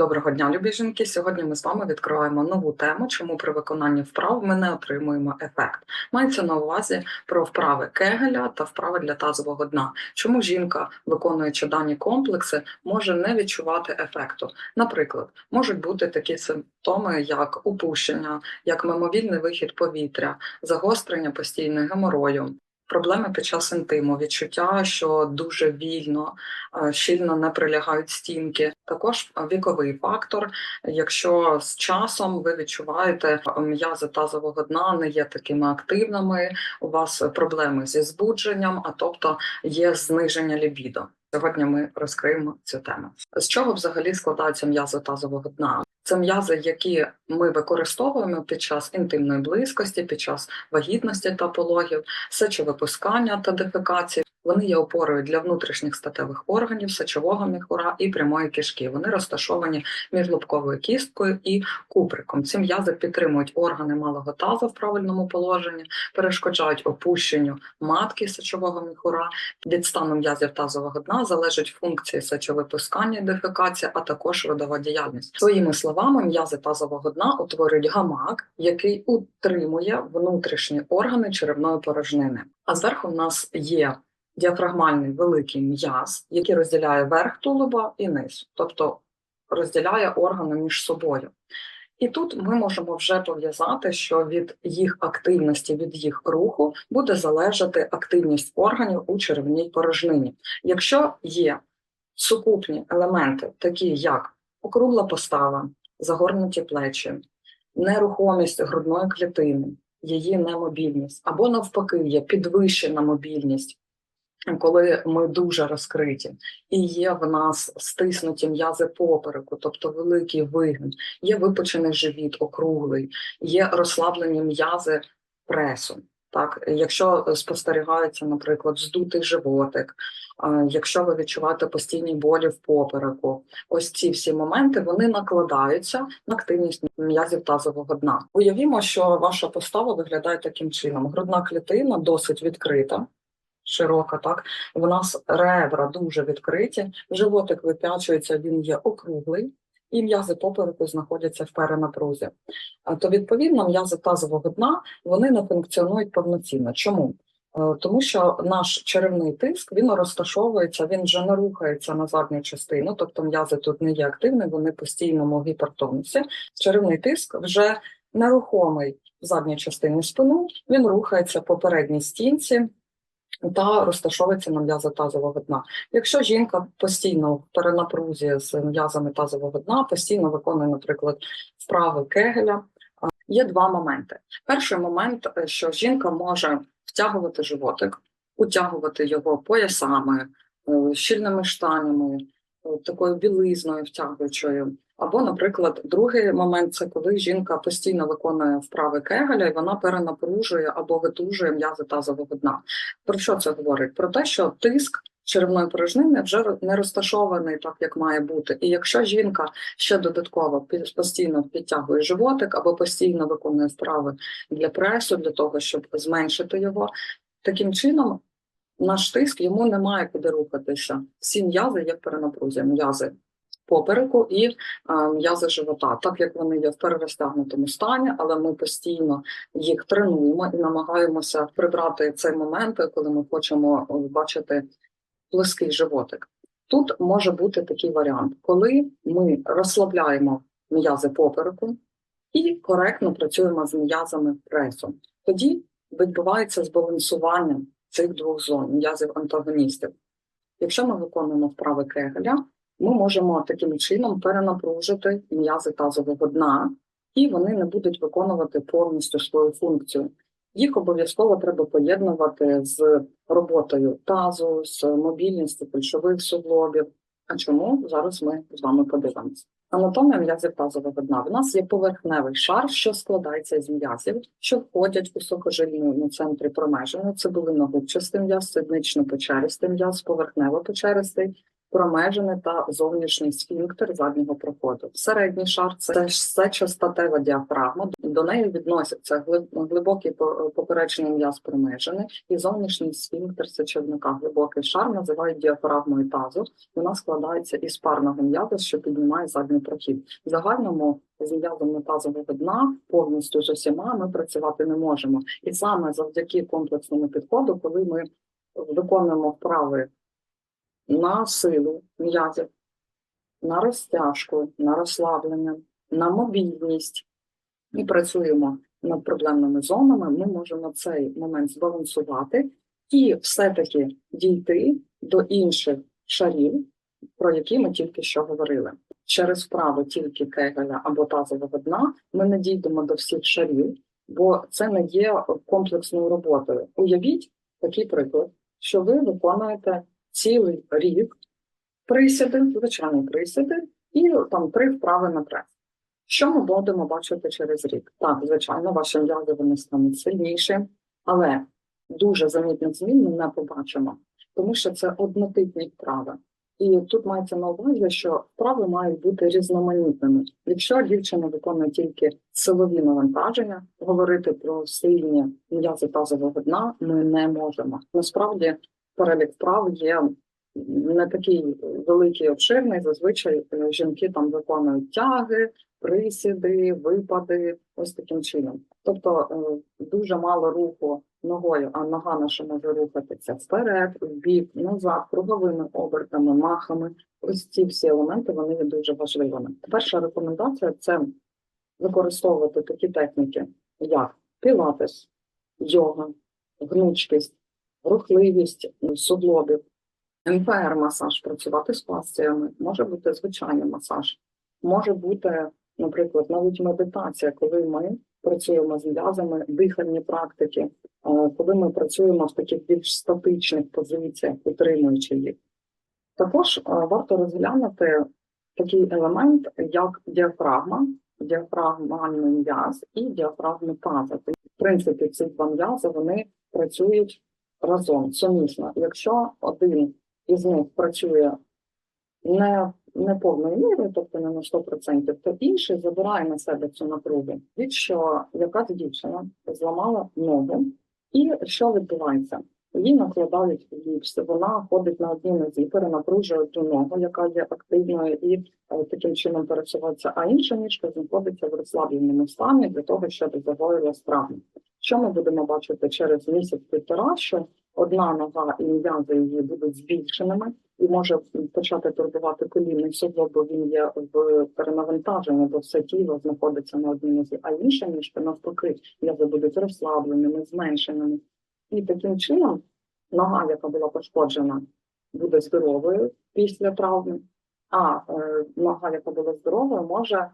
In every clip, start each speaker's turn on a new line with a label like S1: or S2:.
S1: Доброго дня, любі жінки. Сьогодні ми з вами відкриваємо нову тему, чому при виконанні вправ ми не отримуємо ефект. Мається на увазі про вправи кегеля та вправи для тазового дна. Чому жінка, виконуючи дані комплекси, може не відчувати ефекту? Наприклад, можуть бути такі симптоми, як упущення, як мимовільний вихід повітря, загострення постійного геморою. Проблеми під час інтиму, відчуття, що дуже вільно, е, щільно не прилягають стінки. Також віковий фактор. Якщо з часом ви відчуваєте м'язи тазового дна не є такими активними, у вас проблеми зі збудженням, а тобто є зниження лібідо. Сьогодні ми розкриємо цю тему. З чого взагалі складаються м'язи тазового дна? Це м'язи, які ми використовуємо під час інтимної близькості, під час вагітності та пологів, сечовипускання та дефекації. Вони є опорою для внутрішніх статевих органів, сечового міхура і прямої кишки. Вони розташовані між лобковою кісткою і куприком. Ці м'язи підтримують органи малого тазу в правильному положенні, перешкоджають опущенню матки сечового міхура. Від стану м'язів тазового дна залежать функції сечовипускання і дефекація, а також родова діяльність. Своїми словами, м'язи тазового дна утворюють гамак, який утримує внутрішні органи черевної порожнини. А зверху в нас є діафрагмальний великий м'яз, який розділяє верх тулуба і низ, тобто розділяє органи між собою. І тут ми можемо вже пов'язати, що від їх активності, від їх руху буде залежати активність органів у черевній порожнині. Якщо є сукупні елементи, такі як округла постава, загорнуті плечі, нерухомість грудної клітини, її немобільність, або навпаки, є підвищена мобільність, коли ми дуже розкриті, і є в нас стиснуті м'язи попереку, тобто великий вигін, є випечений живіт, округлий, є розслаблені м'язи пресу. Так, якщо спостерігається, наприклад, здутий животик, якщо ви відчуваєте постійні болі в попереку, ось ці всі моменти вони накладаються на активність м'язів тазового дна. Уявімо, що ваша постава виглядає таким чином: грудна клітина досить відкрита широка, так в нас ребра дуже відкриті, животик вип'ячується, він є округлий, і м'язи попереку знаходяться в перенапрузі. То відповідно м'язи тазового дна вони не функціонують повноцінно. Чому? Е, тому що наш черевний тиск він розташовується, він вже не рухається на задню частину, тобто м'язи тут не є активні, вони постійно в гіпертонусі. Черевний тиск вже нерухомий в задній частині спину, він рухається по передній стінці та розташовується на м'язи тазового дна. Якщо жінка постійно в перенапрузі з м'язами тазового дна, постійно виконує, наприклад, вправи кегеля, є два моменти. Перший момент, е, що жінка може втягувати животик, утягувати його поясами, е, щільними штанями, е, такою білизною втягуючою. Або, наприклад, другий момент це коли жінка постійно виконує вправи кегеля, і вона перенапружує або витужує м'язи тазового дна. Про що це говорить? Про те, що тиск черевної порожнини вже не розташований так, як має бути. І якщо жінка ще додатково постійно підтягує животик або постійно виконує вправи для пресу, для того, щоб зменшити його, таким чином наш тиск йому немає куди рухатися. Всі м'язи є перенапрузі, м'язи попереку і е, м'язи живота, так як вони є в перерозтягнутому стані, але ми постійно їх тренуємо і намагаємося прибрати цей момент, коли ми хочемо е, бачити плоский животик. Тут може бути такий варіант, коли ми розслабляємо м'язи попереку і коректно працюємо з м'язами пресу. Тоді відбувається збалансування цих двох зон м'язів антагоністів. Якщо ми виконуємо вправи кегеля, ми можемо таким чином перенапружити м'язи тазового дна, і вони не будуть виконувати повністю свою функцію. Їх обов'язково треба поєднувати з роботою тазу, з мобільністю пульшових суглобів. А чому зараз ми з вами подивимося? Анатомія м'язів тазового дна. В нас є поверхневий шар, що складається з м'язів, що входять у сухожильному центрі промеження. Це були нагубчастий м'яз, сиднично печеристий м'яз, поверхнево печеристий промежини та зовнішній сфінктер заднього проходу. Середній шар це сечостатева діафрагма, До неї відносяться гли- глибокий поперечний м'яз примежини і зовнішній сфінктер сечовника. Глибокий шар називають діафрагмою тазу. Вона складається із парного м'яза, що піднімає задній прохід. В загальному з м'язом тазового дна повністю з усіма ми працювати не можемо. І саме завдяки комплексному підходу, коли ми виконуємо вправи на силу м'язів, на розтяжку, на розслаблення, на мобільність і працюємо над проблемними зонами, ми можемо цей момент збалансувати і все-таки дійти до інших шарів, про які ми тільки що говорили. Через вправи тільки кегеля або тазового дна ми не дійдемо до всіх шарів, бо це не є комплексною роботою. Уявіть такий приклад, що ви виконуєте цілий рік присіди, звичайні присіди, і там три вправи на прес. Що ми будемо бачити через рік? Так, звичайно, ваші м'язи вони стануть сильніші, але дуже замітних змін ми не побачимо, тому що це однотипні вправи. І тут мається на увазі, що вправи мають бути різноманітними. Якщо дівчина виконує тільки силові навантаження, говорити про сильні м'язи тазового дна ми не можемо. Насправді перелік вправ є не такий великий обширний. Зазвичай е, жінки там виконують тяги, присіди, випади, ось таким чином. Тобто е, дуже мало руху ногою, а нога наша може рухатися вперед, в бік, назад, круговими обертами, махами. Ось ці всі елементи вони є дуже важливими. Перша рекомендація це використовувати такі техніки, як пілатес, йога, гнучкість, рухливість м, суглобів, МФР-масаж, працювати з фасціями, може бути звичайний масаж, може бути, наприклад, навіть медитація, коли ми працюємо з м'язами, дихальні практики, е, коли ми працюємо в таких більш статичних позиціях, утримуючи їх. Також е, варто розглянути такий елемент, як діафрагма, діафрагмальний м'яз і діафрагми таза. В принципі, ці два м'язи вони працюють разом сумісно. Якщо один із них працює не, не повною мірою, тобто не на 100%, то інший забирає на себе цю напругу. Від що якась дівчина зламала ногу, і що відбувається? Їй накладають гіпс, вона ходить на одній нозі, перенапружує одну ногу, яка є активною, і е, таким чином пересувається, а інша ніжка знаходиться в розслабленому стані для того, щоб загоїла травму. Що ми будемо бачити через місяць-півтора, що одна нога і м'язи її будуть збільшеними, і може почати турбувати колінний суглоб, бо він є в перенавантаженні, бо все тіло знаходиться на одній нозі, а інша ніжка навпаки, м'язи будуть розслабленими, зменшеними. І таким чином нога, яка була пошкоджена, буде здоровою після травми, а е, нога, яка була здоровою, може,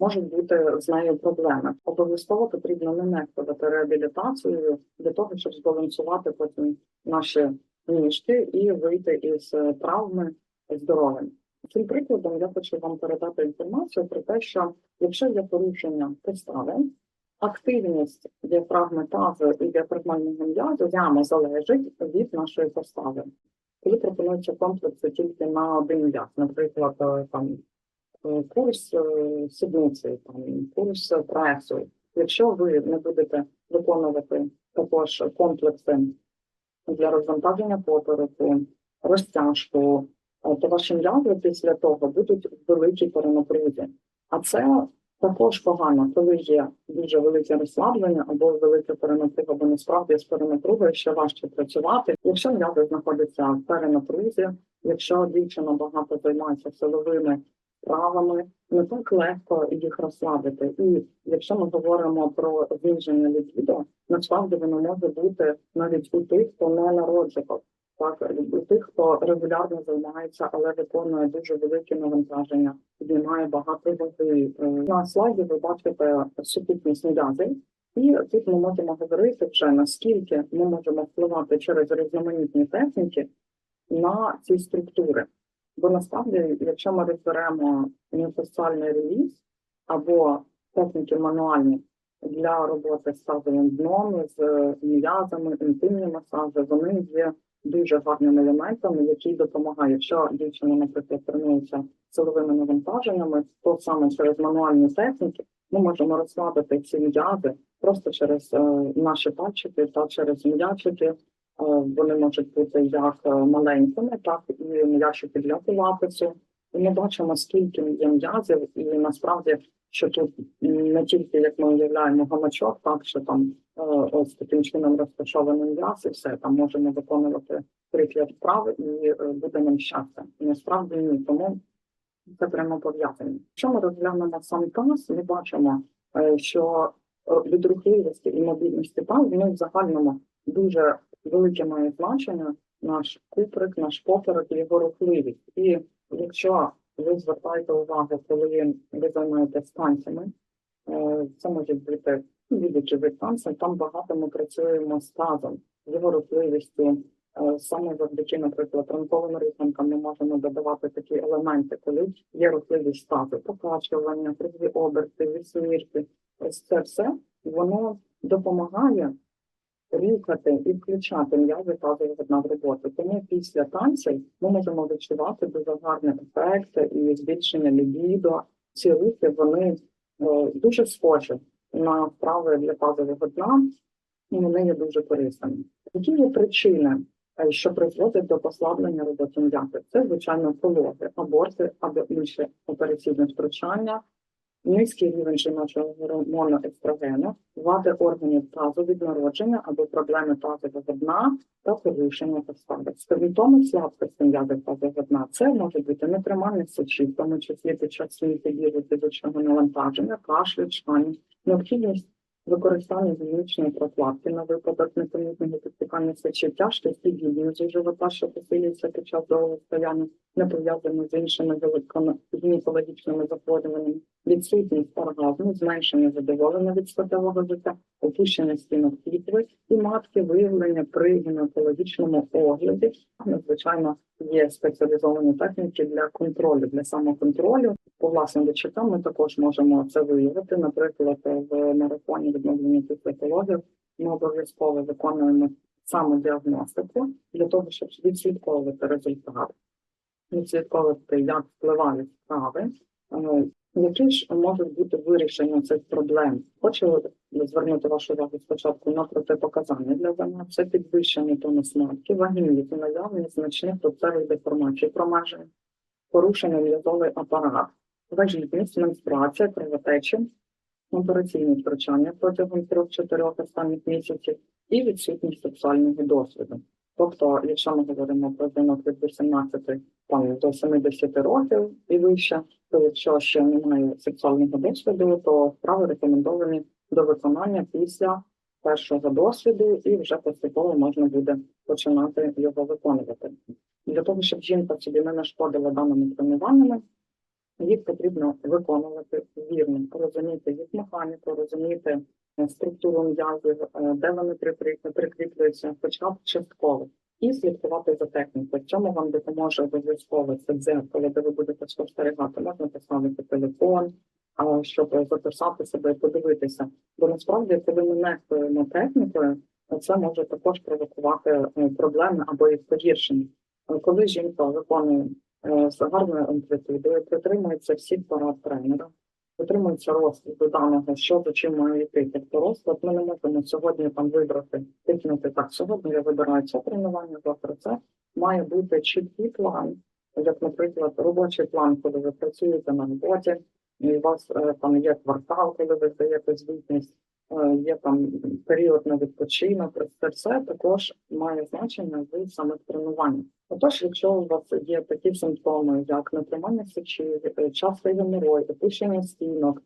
S1: можуть бути з нею проблеми. Обов'язково потрібно не нехтувати реабілітацією для того, щоб збалансувати потім наші ніжки і вийти із е, травми здоровим. Цим прикладом я хочу вам передати інформацію про те, що якщо є порушення постави, активність діафрагми тазу і діафрагмального м'язу прямо залежить від нашої постави. Коли пропонуються комплекси тільки на один м'яз, наприклад, е, там е, курс е, сідниці, там курс пресу. Якщо ви не будете виконувати також комплекси для розвантаження попереку, розтяжку, е, то ваші м'язи після того будуть в великій перенапрузі. А це також погано, коли є дуже велике розслаблення або велика перенапруга, бо насправді з перенапругою ще важче працювати. Якщо м'язи знаходяться в перенапрузі, якщо дівчина багато займається силовими вправами, не так легко їх розслабити. І якщо ми говоримо про зниження лібідо, насправді воно може бути навіть у тих, хто не народжував. Так, у тих, хто регулярно займається, але виконує дуже великі навантаження, піднімає багато ваги. Е, На слайді ви бачите сукупність м'язів, і тут ми можемо говорити вже наскільки ми можемо впливати через різноманітні техніки на ці структури. Бо насправді, якщо ми розберемо універсальний реліз або техніки мануальні для роботи з тазовим дном, з м'язами, інтимні масажі, вони є дуже гарним елементом, який допомагає. Якщо дівчина, наприклад, тренується силовими навантаженнями, то саме через мануальні техніки ми можемо розслабити ці м'язи просто через е, наші пальчики та через м'ячики. Е, Вони можуть бути як е, маленькими, так і м'ячики для пілатесу. І ми бачимо, скільки є м'язів, і насправді, що тут не тільки як ми уявляємо гамачок, так що там е, ось таким чином розташований м'яз, і все там можемо виконувати приклад вправи, і буде нам щастя. Насправді ні, тому це прямо пов'язано. Якщо ми розглянемо сам таз, ми бачимо, що е, від рухливості і мобільності таз вони в загальному дуже велике має значення наш куприк, наш поперек його рухливість. І якщо ви звертаєте увагу, коли ви займаєтесь танцями, е, це може бути будь-які вид танців, там багато ми працюємо з тазом, його рухливістю. Е, Саме завдяки, наприклад, ранковим руханкам ми можемо додавати такі елементи, коли є рухливість тазу, покачування, кругові оберти, вісмірки. Ось це все воно допомагає рухати і включати м'язи тазового дна в роботу. Тому після танців ми можемо відчувати дуже гарний ефект і збільшення лібідо. Ці рухи вони е, дуже схожі на вправи для тазового дна, і вони є дуже корисними. Які є причини, е, що призводять до послаблення роботи м'язи? Це звичайно пологи, аборти або інші операційні втручання, низький рівень жіночого гормону естрогену, вади органів тазу від народження або проблеми тазового дна та порушення постави. Симптоми слабкості м'язів тазового дна це може бути нетримальність сечі, в тому числі під час періоду фізичного навантаження, кашлю, чхання, необхідність використання гігієнічної прокладки на випадок непомітного підтікання сечі, тяжкість і живота, що посилюється під час довгого стояння, не пов'язано з іншими гінекологічними захворюваннями, відсутність оргазму, зменшення задоволення від статевого життя, опущення стінок пітви і матки, виявлення при гінекологічному огляді. Звичайно, є спеціалізовані техніки для контролю, для самоконтролю. По власним відчуттям ми також можемо це виявити. Наприклад, в марафоні відновлення психологів ми обов'язково виконуємо самодіагностику для того, щоб відслідковувати результат, відслідковувати, як впливають справи, е, які ж можуть бути вирішення цих проблем. Хочу звернути вашу увагу спочатку на протипоказання для занять. Це підвищення тонус матки, вагітність, наявність значних тобцевих деформацій, промежень, порушення м'язовий апарат, вагітність, менструація, кровотечі, операційні втручання протягом 3-4 останніх місяців і відсутність сексуального досвіду. Тобто, якщо ми говоримо про жінок від 18 там, до 70 років і вище, то якщо ще немає сексуального досвіду, то вправи рекомендовані до виконання після першого досвіду, і вже поступово можна буде починати його виконувати. Для того, щоб жінка собі не нашкодила даними тренуваннями, їх потрібно виконувати вірно, розуміти їх механіку, розуміти е, структуру м'язів, е, де вони прикріплюються, хоча б частково, і слідкувати за технікою. В цьому вам допоможе обов'язково це дзеркало, де ви будете спостерігати. Можна поставити телефон, щоб записати себе і подивитися. Бо насправді, коли ми нехтуємо технікою, це може також провокувати е, проблеми або їх погіршення. Коли жінка виконує з гарною амплітудою, притримується всіх порад тренера, дотримується розкладу даного, що за чим має йти. Тобто розклад ми не можемо сьогодні там вибрати, тикнути так. Сьогодні я вибираю це тренування, завтра це має бути чіткий план, як, наприклад, робочий план, коли ви працюєте на роботі, і у вас е, там є квартал, коли ви здаєте звітність, е, є там період на відпочинок. Це все також має значення в самих тренуваннях. Отож, якщо у вас є такі симптоми, як нетримання сечі, е, частий геморой, опущення стінок,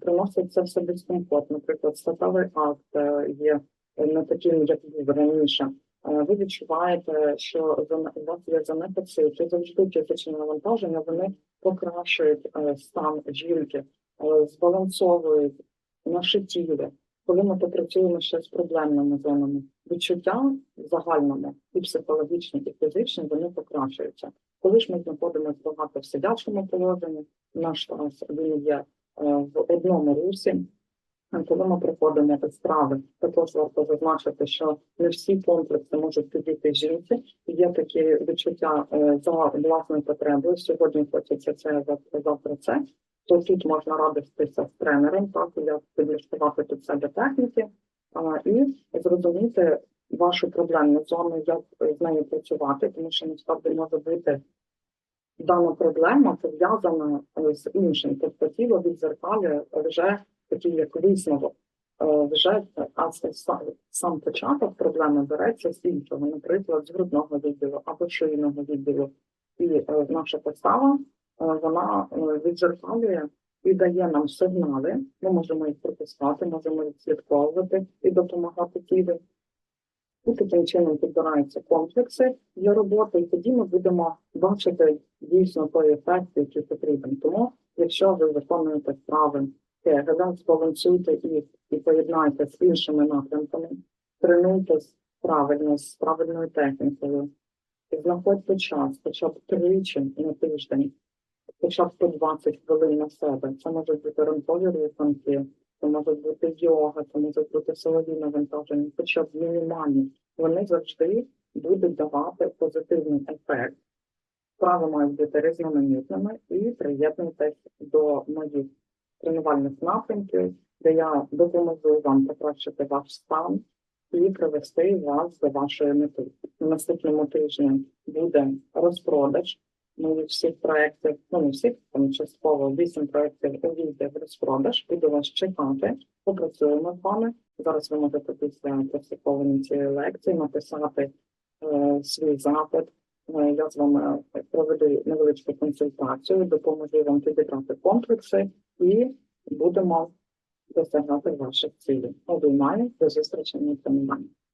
S1: приносить це все дискомфорт, наприклад, статевий акт е, є не таким, як був раніше. Е, Ви відчуваєте, що у вас є занепад сил, чи завжди фізичне навантаження, вони покращують стан жінки, збалансовують наше тіло. Коли ми попрацюємо ще з проблемними зонами, відчуття в загальному і психологічні, і фізичні, вони покращуються. Коли ж ми знаходимося багато в сидячому положенні, наш таз він є е, в одному русі, Коли ми приходимо до справи, також варто зазначити, що не всі комплекси можуть підійти жінці. Є такі відчуття е, за власною потребою. Сьогодні хочеться це завтра це. То тут можна радитися з тренером, так як підлаштувати під себе техніки і зрозуміти вашу проблемну зону, як з нею працювати, тому що насправді може бути дана проблема пов'язана з іншим. Тобто тіло відзеркалює вже такий як висновок. Е, Вже а сам, початок проблеми береться з іншого, наприклад, з грудного відділу або шийного відділу. І е, наша постава вона е, відзеркалює і дає нам сигнали. Ми можемо їх пропускати, можемо відслідковувати і допомагати тілу. І таким чином підбираються комплекси для роботи, і тоді ми будемо бачити дійсно той ефект, який потрібен. Тому, якщо ви виконуєте вправи Кегеля, збалансуйте їх і поєднайте з іншими напрямками, тренуйтесь правильно з правильною технікою, знаходьте час, хоча б тричі на тиждень, хоча б по 20 хвилин на себе. Це можуть бути ранкові руханки, це може бути йога, це може бути силові навантаження, хоча б мінімальні. Вони завжди будуть давати позитивний ефект. Справи мають бути різноманітними і приєднуйтесь до моїх тренувальних напрямків, де я допоможу вам покращити ваш стан і привести вас до вашої мети. На наступному тижні буде розпродаж моїх всіх проєктів, ну не всіх, там частково вісім проєктів увійде в розпродаж. Буду вас чекати, попрацюємо з вами. Зараз ви можете після прослуховування цієї лекції написати е, свій запит. Е, Я з вами проведу невеличку консультацію, допоможу вам підібрати комплекси і будемо досягати ваших цілей. Обіймаю до зустрічі на тренуванні.